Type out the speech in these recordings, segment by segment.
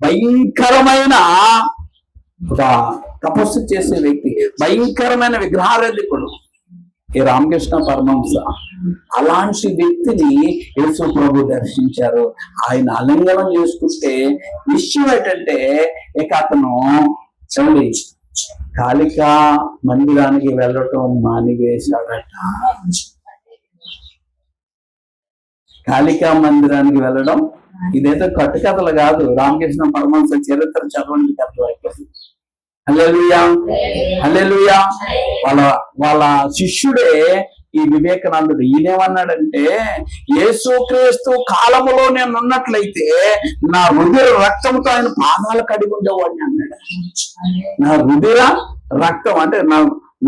భయంకరమైన ఒక తపస్సు చేసే వ్యక్తి భయంకరమైన విగ్రహారాధికుడు. ఈ రామకృష్ణ పరమహంస అలాంటి వ్యక్తిని యేసు ప్రభు దర్శించారు. ఆయన అలింగనం చేసుకుంటే విషయం ఏంటంటే ఇక అతను చూడండి కాళికా మందిరానికి వెళ్ళటం మానివేశాడట. కాళికా మందిరానికి వెళ్ళడం ఇదేదో కట్టుకథలు కాదు. రామకృష్ణ పరమహంస చరిత్ర చదవండి కథలు అయిపోతుంది హల్లెలూయా. వాళ్ళ వాళ్ళ శిష్యుడే ఈ వివేకానందుడు. ఈయనేమన్నాడంటే యేసుక్రీస్తు కాలములో నేను ఉన్నట్లయితే నా రుధిర రక్తంతో ఆయన పాదాలు కడిగి ఉండేవాడిని అన్నాడు. నా రుధిర రక్తం అంటే నా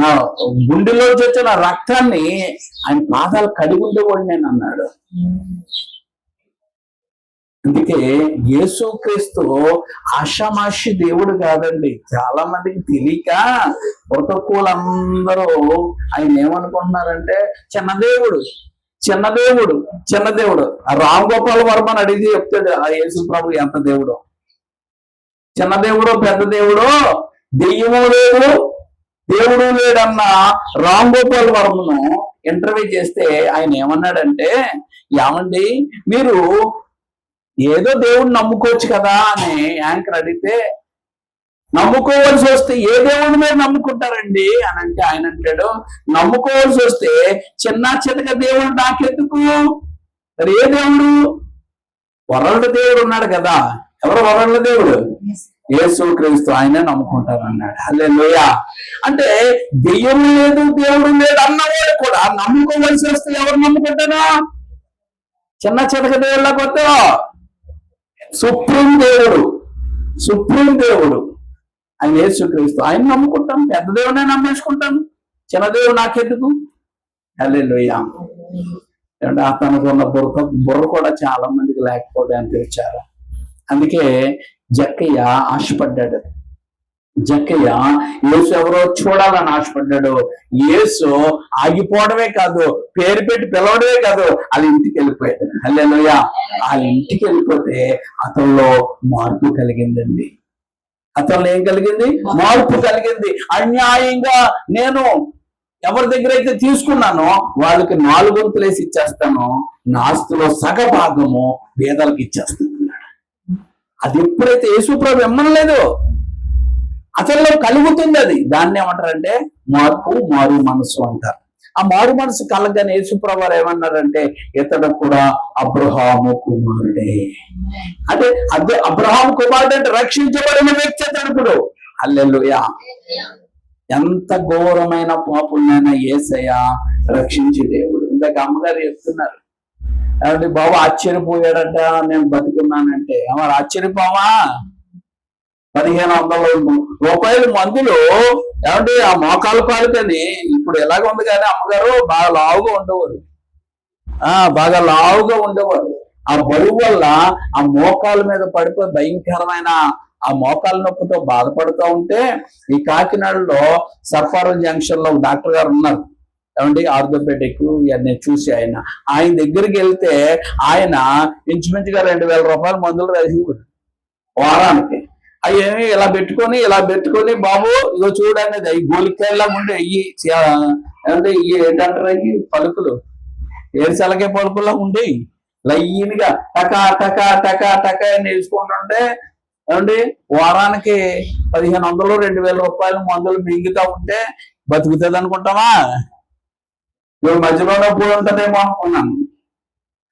నా గుండెలో వచ్చిన రక్తాన్ని ఆయన పాదాలు కడిగి ఉండేవాడిని నేను అన్నాడు. అందుకే యేసుక్రీస్తు ఆషామాషి దేవుడు కాదండి. చాలా మందికి తెలియక అందరూ ఆయన ఏమనుకుంటున్నారంటే చిన్న దేవుడు చిన్న దేవుడు చిన్న దేవుడు. ఆ రామ్ గోపాల్ వర్మని అడిగి చెప్తాడు ఆ యేసు ప్రభు ఎంత దేవుడు? చిన్న దేవుడు పెద్ద దేవుడు? దెయ్యము దేవుడు దేవుడు లేడన్న రామ్ గోపాల్ వర్మను ఇంటర్వ్యూ చేస్తే ఆయన ఏమన్నాడంటే ఏమండి మీరు ఏదో దేవుడిని నమ్ముకోవచ్చు కదా అని యాంకర్ అడిగితే నమ్ముకోవాల్సి వస్తే ఏ దేవుడి మీద నమ్ముకుంటారండి? అని అంటే ఆయన అంటాడు నమ్ముకోవాల్సి వస్తే చిన్న చితక దేవుడు నాకెందుకు? మరి ఏ దేవుడు? వరల్డ్ దేవుడు ఉన్నాడు కదా. ఎవరు వరల్డ్ దేవుడు? యేసు క్రీస్తు ఆయనే నమ్ముకుంటారు అన్నాడు అల్లే అంటే దెయ్యం లేదు దేవుడు లేదు అన్నవాడు కూడా నమ్ముకోవలసి వస్తే ఎవరు నమ్ముకుంటారా? చిన్న చితక దేవుళ్ళకి కొత్త సుప్రీం దేవుడు సుప్రీం దేవుడు. ఆయన యేసుక్రీస్తు. ఆయన నమ్ముకుంటాం పెద్ద దేవుడే నమ్మేసుకుంటాను చిన్న దేవుడు నాకెందుకు? అదే ఏమంటే అతనికి ఉన్న బుర్ర బుర్ర కూడా చాలా మందికి లేకపోవడానికి తెచ్చారు అందుకే జక్కయ్య ఆశపడ్డాడు. జక్కయ్య యేసు ఎవరో చూడాలని ఆశపడ్డాడు. యేసు ఆగిపోవడమే కాదు పేరు పెట్టి పిలవడమే కాదు వాళ్ళ ఇంటికి వెళ్ళిపోయాడు. హల్లెలూయ. వాళ్ళ ఇంటికి వెళ్ళిపోతే అతనిలో మార్పు కలిగిందండి. అతనిలో ఏం కలిగింది? మార్పు కలిగింది. అన్యాయంగా నేను ఎవరి దగ్గర అయితే తీసుకున్నానో వాళ్ళకి నాలుగు వంతులేసి ఇచ్చేస్తాను. నాస్తులో సగ భాగము పేదలకు ఇచ్చేస్తాను అది ఎప్పుడైతే యేసు ప్రభు ఎమ్మనలేదు అతనిలో కలుగుతుంది అది. దాన్ని ఏమంటారంటే మార్పు మారు మనసు అంటారు. ఆ మారు మనసు కలగని యేసుప్రభు ఏమన్నారంటే ఇతడు కూడా అబ్రహాము కుమారుడే. అంటే అదే అబ్రహాం కుమారుడు అంటే రక్షించబడిన వ్యక్తి అతడు ఇప్పుడు. అల్లెలుయా ఎంత ఘోరమైన పాపులైనా ఏసయ్య రక్షించి దేవుడు. ఇందాక అమ్మగారు చెప్తున్నారు. బాబు ఆశ్చర్యపోయాడట నేను బతుకున్నానంటే. మరి ఆశ్చర్యపోవా? పదిహేను వందల రూపాయలు మందులు ఏమంటే ఆ మోకాలు కాలుకని ఇప్పుడు ఎలాగ ఉంది కానీ అమ్మగారు బాగా లావుగా ఉండేవారు. ఆ బాగా లావుగా ఉండేవారు. ఆ బరువు వల్ల ఆ మోకాల మీద పడిపోయి భయంకరమైన ఆ మోకాల నొప్పితో బాధపడుతూ ఉంటే ఈ కాకినాడలో సర్ఫారం జంక్షన్లో డాక్టర్ గారు ఉన్నారు. ఏమండి ఆర్థోపెడిక్ ఇవన్నీ చూసి ఆయన. ఆయన దగ్గరికి వెళ్తే ఆయన ఇంచుమించుగా రెండు వేల రూపాయల మందులు రాసి వారానికి. అవి ఇలా పెట్టుకొని ఇలా పెట్టుకొని బాబు ఇదో చూడనేది అవి గోలికాయలా ఉండే అయ్యి అంటే ఇవి ఏంటంటారు ఈ పలుకులు? ఏరుసలకే పలుకులా ఉండేవి లయ్యనిగా టకా టక టక టక అని వేసుకుంటుంటే ఏమండి వారానికి పదిహేను వందలు రెండు వేల రూపాయలు మందులు మింగుతా ఉంటే బతుకుతుంది అనుకుంటామా ఇప్పుడు మధ్యలో పూలు ఉంటుందేమో అనుకున్నాను.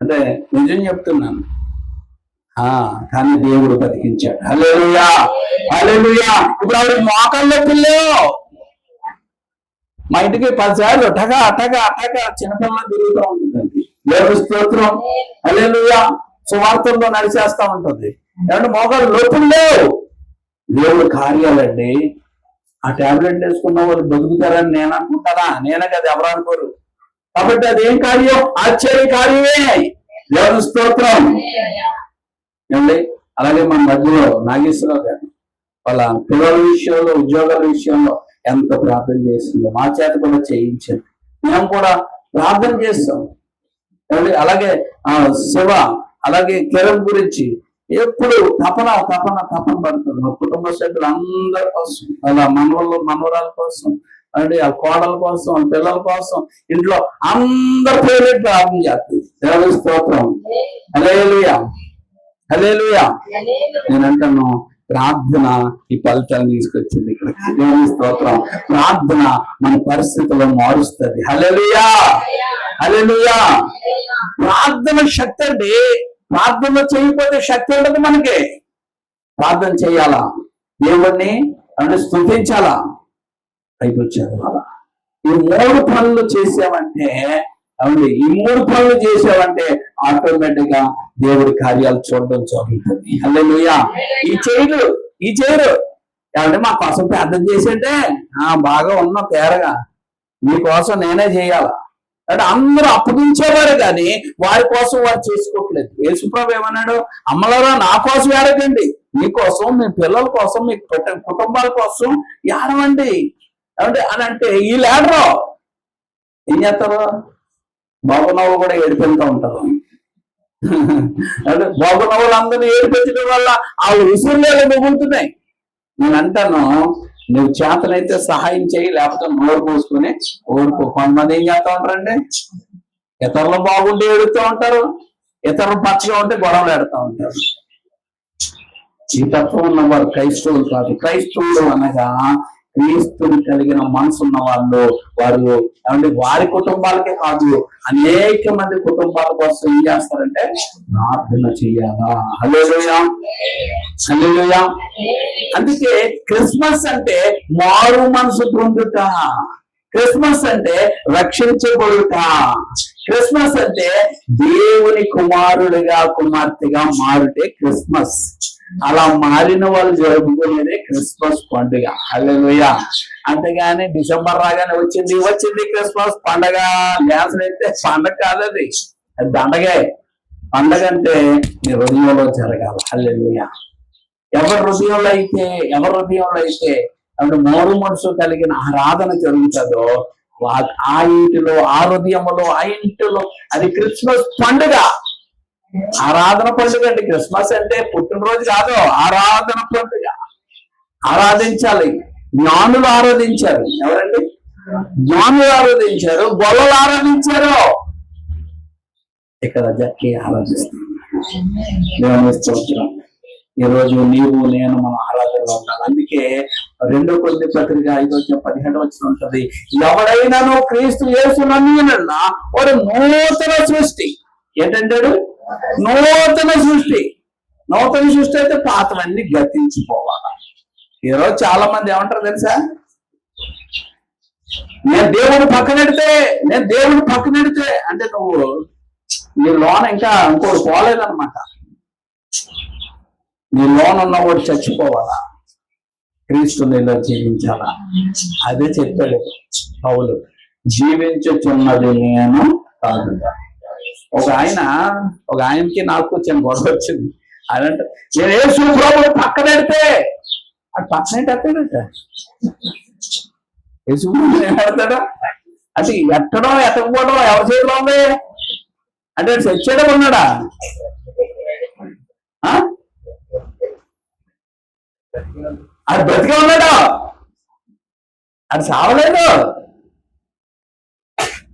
అంటే నిజం చెప్తున్నాను. కానీ దేవుడు బతికించాడు. హల్లెలూయా! హల్లెలూయా! ఇప్పుడు ఆవిడ మోకాళ్ళ పిల్లలు మా ఇంటికి పదిసార్లు అటగా అటగా అటగా చిన్నపిల్లలు తిరుగుతూ ఉంటుందండి. దేవుడి స్తోత్రం. హల్లెలూయా! సువార్తల్లో నడిచేస్తా ఉంటుంది. ఏమంటే మోకాళ్ళు లోపులు లేవు దేవుడు కార్యాలండి. ఆ టాబ్లెట్ వేసుకున్న వాళ్ళు బతుకుతారని నేను అనుకుంటారా నేనే కదా ఎవరు అనుకోరు. కాబట్టి అదేం కార్యం? ఆశ్చర్య కార్యమే. దేవుడి స్తోత్రం. ఏమండి? అలాగే మన మధ్యలో నాగేశ్వరరావు గారు వాళ్ళ పిల్లల విషయంలో ఉద్యోగాల విషయంలో ఎంత ప్రార్థన చేస్తుందో మా చేత కూడా చేయించండి. మేము కూడా ప్రార్థన చేస్తాం. ఏమండి? అలాగే ఆ శివ అలాగే కిరణ్ గురించి ఎప్పుడు తపన తపన తపన పడుతుంది. మా కుటుంబ సభ్యులు అందరి కోసం అలా మనవళ్ళు మనవరాల కోసం అంటే ఆ కోడల కోసం వాళ్ళ పిల్లల కోసం ఇంట్లో అందరి పేరు ప్రార్థన చేస్తుంది దేవుడి స్తోత్రం. హల్లెలూయా. హల్లెలూయా. నేను అంటాను ప్రార్థన ఈ ఫలితాన్ని తీసుకొచ్చింది ఇక్కడ. దేవుని స్తోత్రం. ప్రార్థన మన పరిస్థితులను మారుస్తుంది. హల్లెలూయా. హల్లెలూయా. ప్రార్థన శక్తి అండి. ప్రార్థన చేయకపోతే శక్తి ఉండదు మనకి. ప్రార్థన చేయాలా? దేవుణ్ణి అంటే స్థుతించాలా బైబిల్ చదవాలా ఈ మూడు పనులు చేసావంటే అవును ఈ మూడు పనులు చేసావంటే ఆటోమేటిక్గా దేవుడి కార్యాలు చూడడం జరుగుతుంది. హల్లెలూయా. ఈ చేయరు ఈ చేయరు ఏమంటే మా కోసం ప్రార్థన చేసేటే ఆ బాగా ఉన్నా తేరగా. మీకోసం నేనే చేయాలా? అంటే అందరూ అప్పగించేవారు కానీ వారి కోసం వారు చేసుకోవట్లేదు. యేసుప్రభు ఏమన్నాడు? అమ్మలరా నా కోసం ఏడకండి. మీకోసం మీ పిల్లల కోసం మీ కుటుంబాల కోసం ఏడవండి. అంటే అని అంటే ఈ లేడరు ఏం చేస్తారు? బాబునవ్వు కూడా ఏడిపెళ్తూ ఉంటారు. అంటే బాబునవ్వులు అందరినీ ఏడిపించడం వల్ల వాళ్ళు ఉసురులేలు మిగులుతున్నాయి. నేను అంటాను నువ్వు చేతనైతే సహాయం చేయి లేకపోతే నోరు పోసుకుని ఓడిపో. కొంతమంది ఏం చేస్తా ఉంటారండి? ఇతరులు బాగుంటే ఏడుతూ ఉంటారు ఇతరులు పచ్చగా ఉంటే గొడవలు ఎడుతూ ఉంటారు. ఈ తత్వం ఉన్నవారు క్రైస్తవులు కాదు. క్రైస్తవులు అనగా క్రీస్తుని కలిగిన మనసు ఉన్న వాళ్ళు వారు ఏమంటే వారి కుటుంబాలకే కాదు అనేక మంది కుటుంబాల కోసం ఏం చేస్తారంటే ప్రార్థన చెయ్యాలా హలోయా హలోయా అందుకే క్రిస్మస్ అంటే మారు మనసు పొందుట. క్రిస్మస్ అంటే రక్షించబడుట. క్రిస్మస్ అంటే దేవుని కుమారుడిగా కుమార్తెగా మారుటే క్రిస్మస్. అలా మారిన వాళ్ళు జరుపుకునేదే క్రిస్మస్ పండుగ. హల్లెలూయా. అంతేగాని డిసెంబర్ రాగానే వచ్చింది వచ్చింది క్రిస్మస్ పండగ. డ్యాన్స్ అయితే పండగ కాదది. అది దండగే పండగ. అంటే నీ హృదయంలో జరగాలి. హల్లెలూయా. ఎవరి హృదయంలో అయితే ఎవరి హృదయంలో అయితే అంటే మోరు మనసు కలిగిన ఆరాధన జరుగుతుందో ఆ ఇంటిలో ఆ హృదయంలో ఆ ఇంటిలో అది క్రిస్మస్ పండుగ. ఆరాధన పండుగ అండి. క్రిస్మస్ అంటే పుట్టినరోజు కాదు ఆరాధన పండుగ. ఆరాధించాలి. జ్ఞానులు ఆరాధించారు. ఎవరండి? జ్ఞానులు ఆరాధించారు. గొల్లలు ఆరాధించారు. ఇక్కడ జక్కి ఆరాధిస్తున్నారు ఈరోజు ఈ రోజు నీవు నేను మన ఆరాధనలో ఉండాలి అందుకే రెండో కొద్ది పత్రిక ఐదో పదిహేడు వచ్చిన ఉంటది. ఎవడైనాను క్రీస్తు యేసు ఒక వాడు నూతన సృష్టి. ఏంటంటాడు? నూతన సృష్టి. నూతన సృష్టి అయితే పాతవన్నీ గతించిపోవాలి. ఈరోజు చాలా మంది ఏమంటారు తెలుసా? నేను దేవుడు పక్కనెడితే నేను దేవుడు పక్కనెడితే అంటే నువ్వు నీ లోన ఇంకా ఇంకోటి పోలేదనమాట నీ లోన్ ఉన్నవాడు చచ్చిపోవాలా? క్రీస్తు నీలో జీవించాలా? అదే చెప్పాడు పౌలు. జీవించుచున్నది నేను కాదు ఒక ఆయన ఒక ఆయనకి నాకు చిన్న గొడవ వచ్చింది. ఆయన అంటే నేను ఏ సూప్రభు పక్కనెడితే అది పక్కన ఎత్తాడట ఏ సూప్రభు పెడతాడా? అది ఎట్టడం ఎత్తకపోవడం ఎవరి చేతిలో ఉంది? అంటే చచ్చేయడం ఉన్నాడా? అది బ్రతికే ఉన్నాడు? అది చావలేదు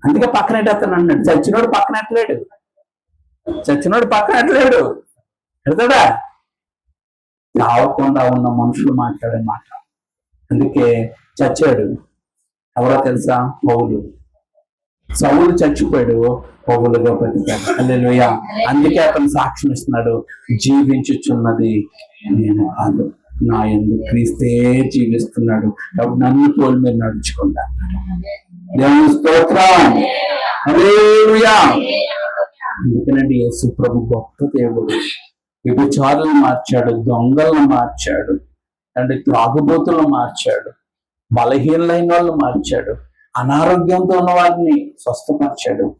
అందుకే పక్కనట్టేస్తాను అన్నాడు. చచ్చినోడు పక్కనెట్టలేడు చచ్చినోడు పక్కన ఎట్టలేడు. చావకుండా ఉన్న మనుషులు మాట్లాడే మాట. అందుకే చచ్చాడు. ఎవరో తెలుసా? పౌలు. సౌలు చచ్చిపోయాడు. పౌలుగా బతికాడు హల్లెలూయా. అందుకే అతను సాక్ష్యం ఇస్తున్నాడు. జీవించుచున్నది నేను కాదు. నా ఎందుకు క్రీస్తే జీవిస్తున్నాడు. నన్ను తోలు మీరు నడుచుకుంటా దేవుని స్తోత్రం. హల్లెలూయా. యేసు ప్రభు గొప్ప దేవుడు. విభచారులు మార్చాడు దొంగలను మార్చాడు అంటే త్రాగుబోతులను మార్చాడు బలహీనలైన వాళ్ళు మార్చాడు అనారోగ్యంతో ఉన్న వారిని స్వస్థపరిచాడు.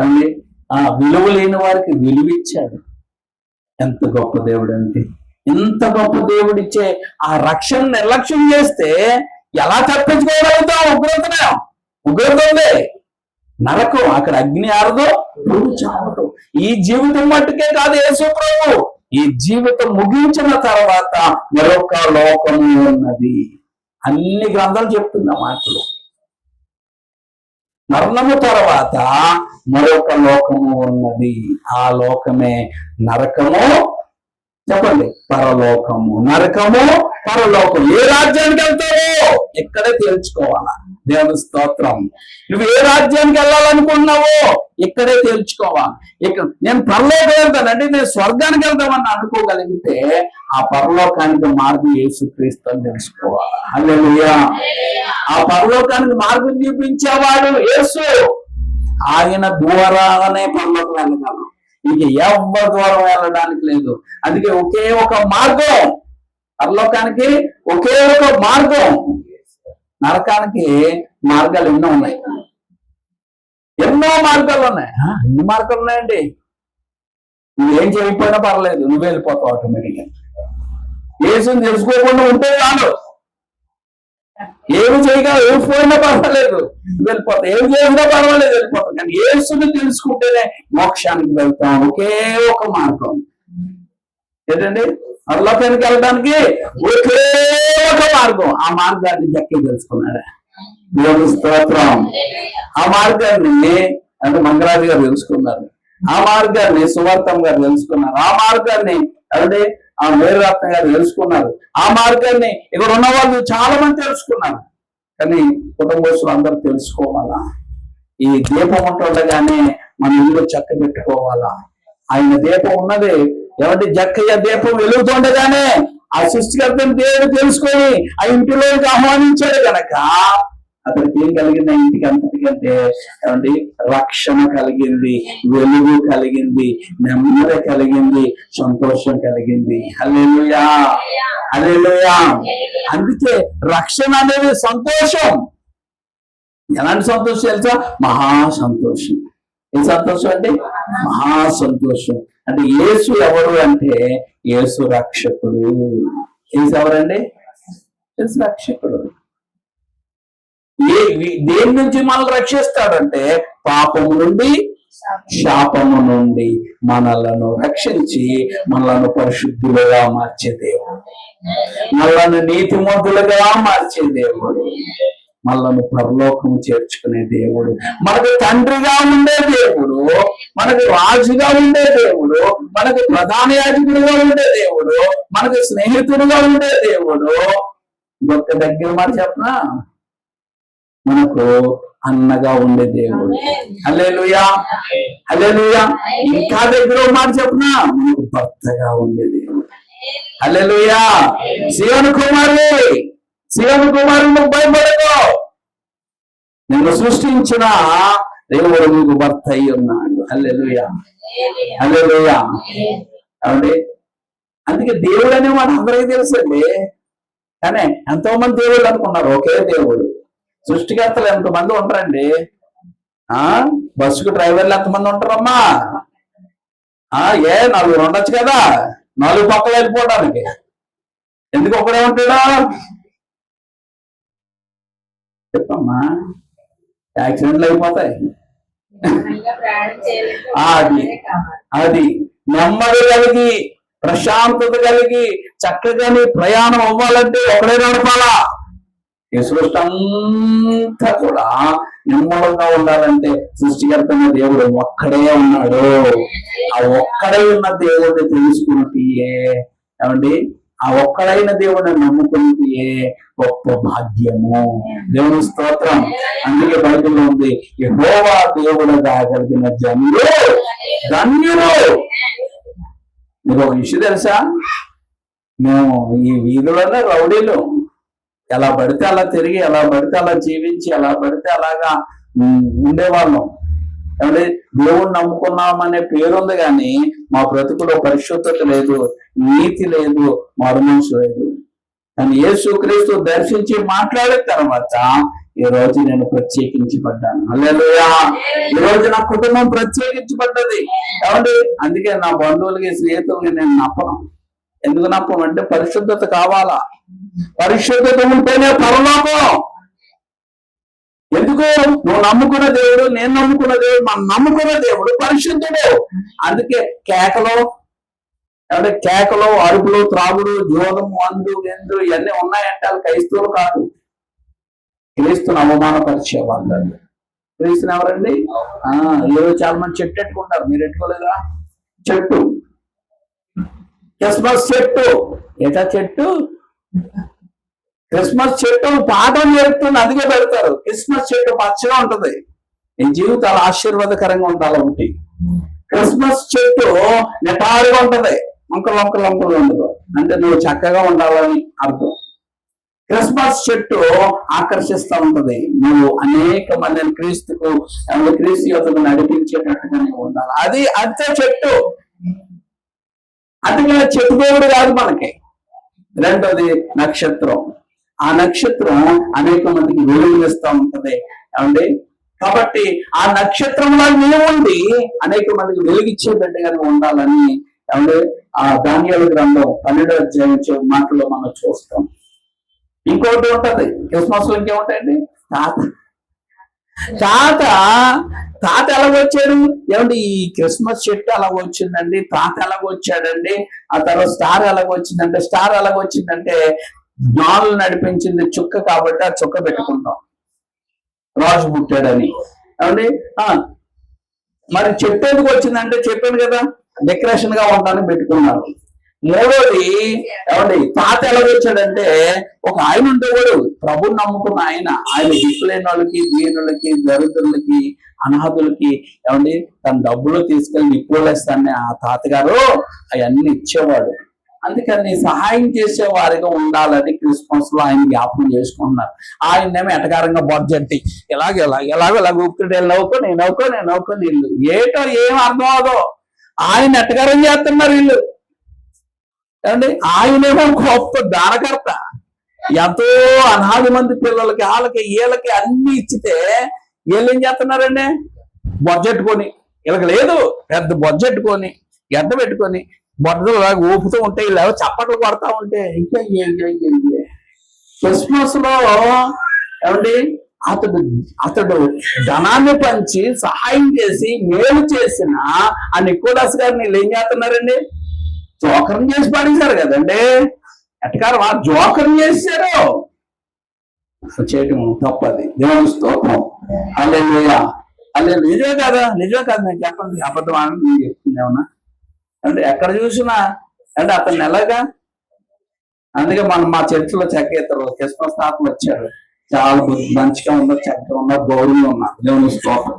అండి ఆ విలువ లేని వారికి విలువిచ్చాడు. ఎంత గొప్ప దేవుడు అంటే ఇంత గొప్ప దేవుడిచ్చే ఆ రక్షణ నిర్లక్ష్యం చేస్తే ఎలా తప్పించుకోగలుగుతాం ఉగ్రతనే? ఉగ్రత నరకం అక్కడ అగ్ని ఆరదు. చావదు ఈ జీవితం మట్టుకే కాదు యేసు ప్రభు. ఈ జీవితం ముగించిన తర్వాత మరొక లోకము ఉన్నది. అన్ని గ్రంథాలు చెప్తున్న మాటలు. మరణము తర్వాత మరొక లోకము ఉన్నది. ఆ లోకమే నరకము. చెప్పండి. పరలోకము నరకము. పరలోకం ఏ రాజ్యానికి వెళ్తావో ఇక్కడే తేల్చుకోవాలా. దేవుని స్తోత్రం. నువ్వు ఏ రాజ్యానికి వెళ్ళాలనుకుంటున్నావో ఇక్కడే తేల్చుకోవాలి. ఇక్కడ నేను పరలోకం వెళ్తానంటే నేను స్వర్గానికి వెళ్తామని అనుకోగలిగితే ఆ పరలోకానికి మార్గం యేసుక్రీస్తు అని తెలుసుకోవాలి. హల్లెలూయా. ఆ పరలోకానికి మార్గం చూపించేవాడు యేసు. ఆయన ద్వారానే పరలోకం వెళ్ళగలం. ఇక ఎవరి ద్వారా వెళ్ళడానికి లేదు. అందుకే ఒకే ఒక మార్గం. పరలోకానికి ఒకే ఒక మార్గం. నరకానికి మార్గాలు ఎన్నో ఉన్నాయి. ఎన్నో మార్గాలు ఉన్నాయి. ఎన్ని మార్గాలు ఉన్నాయండి? నువ్వేం చేయకపోయినా పర్లేదు నువ్వు వెళ్ళిపోతావు ఆటోమేటిక్గా ఏసుని తెలుసుకోకుండా ఉంటే చాలు. ఏమి చేయగా ఏమి పోయినా పర్వాలేదు. వెళ్ళిపోతాం ఏమి చేసినా పర్వాలేదు వెళ్ళిపోతాం కానీ ఏసుని తెలుసుకుంటేనే మోక్షానికి వెళ్తాం. ఒకే ఒక మార్గం. ఏంటండి? పరలోకానికి వెళ్ళడానికి ఒకే ఒక మార్గం. ఆ మార్గాన్ని జక్కి తెలుసుకున్నాడు. దేవుని స్తోత్రం. ఆ మార్గాన్ని అంటే మంగరాజు గారు తెలుసుకున్నారు. ఆ మార్గాన్ని సువార్తం గారు తెలుసుకున్నారు. ఆ మార్గాన్ని అంటే ఆ మేరరత్న గారు తెలుసుకున్నారు. ఆ మార్గాన్ని ఇక్కడ ఉన్న వాళ్ళు చాలా మంది తెలుసుకున్నారు. కానీ కుటుంబస్తులు అందరూ తెలుసుకోవాలా? ఈ దీపం ఉంటుండగానే మన ఇల్లు చక్క పెట్టుకోవాలా? ఆయన దీపం ఉన్నదే ఏమంటే జక్కయ్య దీపం వెలుగుతుండగానే ఆ సృష్టికర్తని దేవుడు తెలుసుకొని ఆ ఇంటిలోకి ఆహ్వానించాడు గనక. అతనికి ఏం కలిగింది? ఆ ఇంటికి అంతటికంటే ఏమండి రక్షణ కలిగింది వెలుగు కలిగింది నెమ్మది కలిగింది సంతోషం కలిగింది. హల్లెలూయా! హల్లెలూయా! అందుకే రక్షణ అనేది సంతోషం. ఎలాంటి సంతోషం తెలుసా? మహా సంతోషం. ఏ సంతోషం అంటే? మహా సంతోషం. అంటే యేసు ఎవరు అంటే యేసు రక్షకుడు. యేసు ఎవరండి? యేసు రక్షకుడు. ఏ దేని నుంచి మనల్ని రక్షిస్తాడంటే పాపము నుండి శాపము నుండి మనలను రక్షించి మనలను పరిశుద్ధులుగా మార్చే దేవుడు. మనలను నీతిమంతులుగా మార్చే దేవుడు. మనలను పరలోకము చేర్చుకునే దేవుడు. మనకు తండ్రిగా ఉండే దేవుడు మనకు రాజుగా ఉండే దేవుడు మనకు ప్రధాన యాజకుడిగా ఉండే దేవుడు మనకు స్నేహితుడుగా ఉండే దేవుడు. ఇంకొక దగ్గర మాట చెప్పనా? మనకు అన్నగా ఉండే దేవుడు. హల్లెలూయా. హల్లెలూయా. ఇంకా దగ్గర మాట చెప్పనా? మనకు భర్తగా ఉండే దేవుడు. హల్లెలూయా. శివను కుమారి శివను కుమారి నువ్వు భయపడకు. నిన్ను సృష్టించిన దేవుడు నీకు భర్త అయి ఉన్నాడు. హల్లెలూయా. హల్లెలూయా. కాబట్టి అందుకే దేవుడు అనే మాట అందరికీ తెలుసండి కానీ ఎంతో మంది దేవుళ్ళు అనుకున్నారు ఒకే దేవుడు. సృష్టికర్తలు ఎంతమంది ఉంటారండి. ఆ? బస్సుకు డ్రైవర్లు ఎంతమంది ఉంటారమ్మా? ఆ? ఏ? నలుగురు ఉండొచ్చు కదా. నాలుగు పక్కలు వెళ్ళిపోవడానికి. ఎందుకు ఒకడే ఉంటాడా? చెప్పమ్మా. యాక్సిడెంట్లు అయిపోతాయి. అది. అది నెమ్మది కలిగి ప్రశాంతత కలిగి చక్కగా నీ ప్రయాణం అవ్వాలంటే ఒకడే నడపాలా? ఈ సృష్టి అంతా కూడా నిమ్మలంగా ఉండాలంటే సృష్టికర్తమైన దేవుడు ఒక్కడే ఉన్నాడు. ఆ ఒక్కడే ఉన్న దేవుడిని తెలుసుకుంటే ఏమండి? ఆ ఒక్కడైన దేవుడిని నమ్ముకుంటే గొప్ప భాగ్యము. దేవుని స్తోత్రం. అందుకే బైబిల్లో ఉంది యెహోవా దేవుడు కాగలిగిన జనులు ధన్యులు. మీకు ఒక విషయం తెలుసా? మేము ఈ వీధిలోనే రౌడీలు. ఎలా పడితే అలా తిరిగి ఎలా పడితే అలా జీవించి ఎలా పడితే అలాగా ఉండేవాళ్ళం. అంటే దేవుడు నమ్ముకున్నామనే పేరు ఉంది కానీ మా బ్రతుకులో పరిశుద్ధత లేదు నీతి లేదు మరుమనసు లేదు. కానీ యేసుక్రీస్తు దర్శించి మాట్లాడిన తర్వాత ఈ రోజు నేను ప్రత్యేకించబడ్డాను. అల్లెలుయా ఈ రోజు నా కుటుంబం ప్రత్యేకించబడ్డది. కాబట్టి అందుకే నా బంధువులకి స్నేహితులకి నేను నప్పను. ఎందుకు నప్పను అంటే పరిశుద్ధత కావాలా? పరిశుద్ధత ఉంటేనే పరలోకం. ఎందుకు? నువ్వు నమ్ముకున్న దేవుడు నేను నమ్ముకున్న దేవుడు మనం నమ్ముకున్న దేవుడు పరిశుద్ధుడు. అందుకే కేకలో ఏమంటే కేకలు అరుపులు త్రాగుడు జోదం మందు ఎందు ఇవన్నీ ఉన్నాయంటే వాళ్ళు క్రైస్తవులు కాదు. క్రీస్తుని అవమానపరిచే వాళ్ళు క్రీస్తుని ఎవరండి? ఆ ఏదో చాలా మంది చెట్టు ఎట్టుకుంటారు మీరు ఎట్టుకోలేదా చెట్టు. క్రిస్మస్ చెట్టు. ఏటా చెట్టు? క్రిస్మస్ చెట్టు పాఠం నేర్పుతుంది అందుకే పెడతారు. క్రిస్మస్ చెట్టు పచ్చగా ఉంటది. నీ జీవితాలు ఆశీర్వాదకరంగా ఉండాలి ఒకటి. క్రిస్మస్ చెట్టు నిటారుగా ఉంటది. వంకలు వంకలు వంకలు ఉండదు. అంటే నువ్వు చక్కగా ఉండాలని అర్థం. క్రిస్మస్ చెట్టు ఆకర్షిస్తా ఉంటది. నువ్వు అనేక మందిని క్రీస్తుకు క్రీస్తు యొక్కకు నడిపించేటట్టుగానే ఉండాలి. అది అంతే చెట్టు. అందుకే చెట్టు దేవుడు కాదు మనకి. రెండోది నక్షత్రం. ఆ నక్షత్రం అనేక మందికి వెలుగునిస్తూ ఉంటది. ఏమండి? కాబట్టి ఆ నక్షత్రంలో ఉండి అనేక మందికి వెలిగిచ్చే బిడ్డగానే ఉండాలని ఏమండి? ఆ ధాన్యాల గ్రంథం పన్నెండో అధ్యాయం మాటల్లో మాటలో మనం చూస్తాం. ఇంకోటి ఉంటది. క్రిస్మస్లో ఇంకేముంటాయండి? తాత. తాత. తాత ఎలాగొచ్చాడు? ఏమండి ఈ క్రిస్మస్ చెట్టు ఎలాగొచ్చిందండి? తాత ఎలాగొచ్చాడండి? ఆ తర్వాత స్టార్ ఎలాగొచ్చిందంటే స్టార్ ఎలాగొచ్చిందంటే జ్ఞానులు నడిపించింది చుక్క కాబట్టి ఆ చుక్క పెట్టుకుంటాం. రాజు పుట్టాడని. ఏమండి? ఆ, మరి చెట్టు ఎందుకు వచ్చిందంటే చెప్పాను కదా. డెకరేషన్గా ఉండడానికి పెట్టుకున్నారు. మూడోది ఏమండి తాత ఎలాగొచ్చాడంటే ఒక ఆయన ఉండేవాడు. ప్రభుని నమ్ముకున్న ఆయన. ఆయన దిక్కులేని వాళ్ళకి దీనులకి దరిద్రులకి అనాథులకి ఏమండి తన డబ్బులు తీసుకెళ్ళి నిప్పులేస్తాన్ని ఆ తాతగారు అవన్నీ ఇచ్చేవాడు. అందుకని సహాయం చేసే వారిగా ఉండాలని క్రిస్మస్లో ఆయన జ్ఞాపకం చేసుకుంటున్నారు. ఆయనేమో ఎటకారంగా బొజ్జట్టి ఇలాగ ఇలాగ ఎలాగో ఇలా ఊపుతుంటే నవ్వుకో నేను నవ్వుకో నేను నవ్వుకో నీళ్ళు ఏటో ఏం అర్థం అవదో ఆయన ఎటకారం చేస్తున్నారు వీళ్ళు? ఏమండి? ఆయనేమో గొప్ప దానకర్త. ఎంతో అనాది మంది పిల్లలకి వాళ్ళకి వీళ్ళకి అన్ని ఇచ్చితే వీళ్ళు ఏం చేస్తున్నారండి? బొజ్జెట్టుకొని వీళ్ళకి లేదు. పెద్ద బొజ్జెట్టుకొని గడ్డ పెట్టుకొని బొడ్డలు లాగా ఊపుతూ ఉంటే వీళ్ళు చప్పట్లు కొడతా ఉంటే ఇంకా క్రిస్మస్లో ఏమండి అతడు అతడు ధనాన్ని పంచి సహాయం చేసి మేలు చేసిన ఆ కూడా గారిని వీళ్ళు ఏం చేస్తున్నారండి? జోకరం చేసి పాడించారు కదండి. ఎట్టకారు ఆ జోకరం చేశారు. చేయటం తప్పది. దేవుని స్తోత్రం. అల్లే అల్లే నిజమే కదా? నిజమే కదా. నేను చెప్పండి. అబద్ధం అని నేను చెప్తుందేమన్నా అంటే ఎక్కడ చూసినా? అంటే అతను ఎలాగా? అందుకే మనం మా చర్చిలో చెక్కేస్తారు క్రిస్మస్ తాతలు వచ్చారు. చాలా మంచిగా ఉన్నారు చక్కగా ఉన్నారు గౌరవంగా ఉన్నారు దేవుని స్తోత్రం.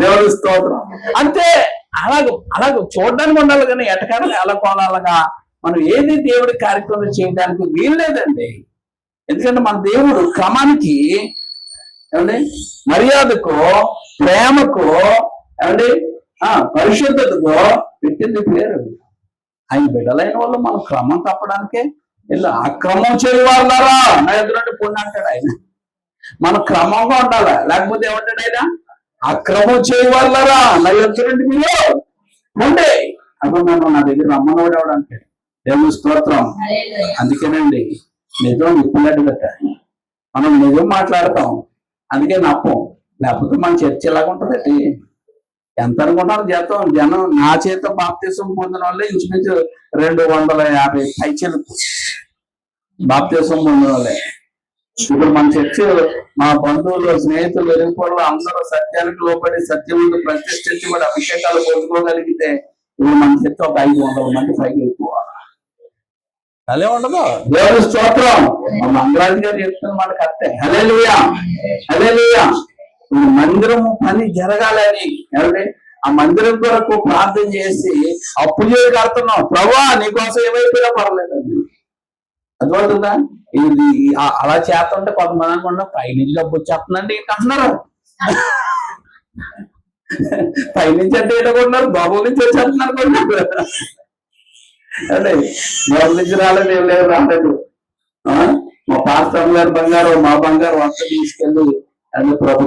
దేవుని స్తోత్రం. అంతే అలాగ అలాగ చూడడానికి ఉండాలి కానీ ఎటకారం ఎలా కోలాలగా మనం ఏది దేవుడి కార్యక్రమం చేయడానికి వీల్లేదండి. ఎందుకంటే మన దేవుడు క్రమానికి ఏమండి? మర్యాదకు ప్రేమకు ఏమండి? ఆ పరిశుద్ధతకు పెట్టింది పేరు. ఆయన బిడ్డలైన వాళ్ళు మనం క్రమం తప్పడానికే ఇలా అక్రమం చేయవాళ్ళరా నా ఎదురంటే పొండి అంటాడు ఆయన. మన క్రమంగా ఉండాలి? లేకపోతే ఏమంటాడు ఆయన? అక్రమం చేయవాళ్ళరా నా ఎదురంటే మీరు ఉండే అప్పుడు నన్ను నా దగ్గర రమ్మనోడు ఎవడు అంటాడు దేవుని స్తోత్రం. అందుకేనండి నిజం పెట్టాలి మనం నిజం మాట్లాడతాం. అందుకే నప్పం. లేకపోతే మన చర్చ ఎలాగ ఉంటుందండి ఎంత అనుకుంటారు జీతం జనం నా చేత బాప్తీసం పొందిన వాళ్ళే ఇంచుమించు రెండు వందల యాభై పైచలకు బాప్తీసం పొందిన వాళ్ళే. ఇప్పుడు మన చర్చ మా బంధువులు స్నేహితులు ఎరుగుపళ్ళు అందరూ సత్యానికి లోపడి సత్యం ముందు ప్రతిష్ఠించబడి అభిషేకాలు పొందుకోగలిగితే ఇప్పుడు మన చర్చ ఒక ఐదు వందల మంది పైకి ఎక్కువ అలే ఉండదు. దేవుని స్తోత్రం. మా మంగళాజీ గారు చెప్తున్న మాట కరెక్టే. హలే లుయా హలే మందిరము పని జరగాలని. ఏమంటే ఆ మందిరం కొరకు ప్రార్థన చేసి అప్పు చేసి కడుతున్నాం ప్రభా నీకోసం ఏమైపోయినా పర్లేదండి అర్థమవుతుందా? ఇది అలా చేస్తుంటే కొంతమంది అనుకుంటా పైనుంచి డబ్బు వచ్చేస్తుందండి ఏంటి అంటున్నారు. పైనుంచి అంటే ఏంటనుకుంటున్నారు బాబు నుంచి వచ్చేస్తున్నారు అనుకుంటున్నారు అంటే బాబు నుంచి రాలేదు ఏం లేదు రాలేదు. ఆ? మా పాస్టర్ గారు బంగారు మా బంగారం అంతా తీసుకెళ్ళి అంటే ప్రభు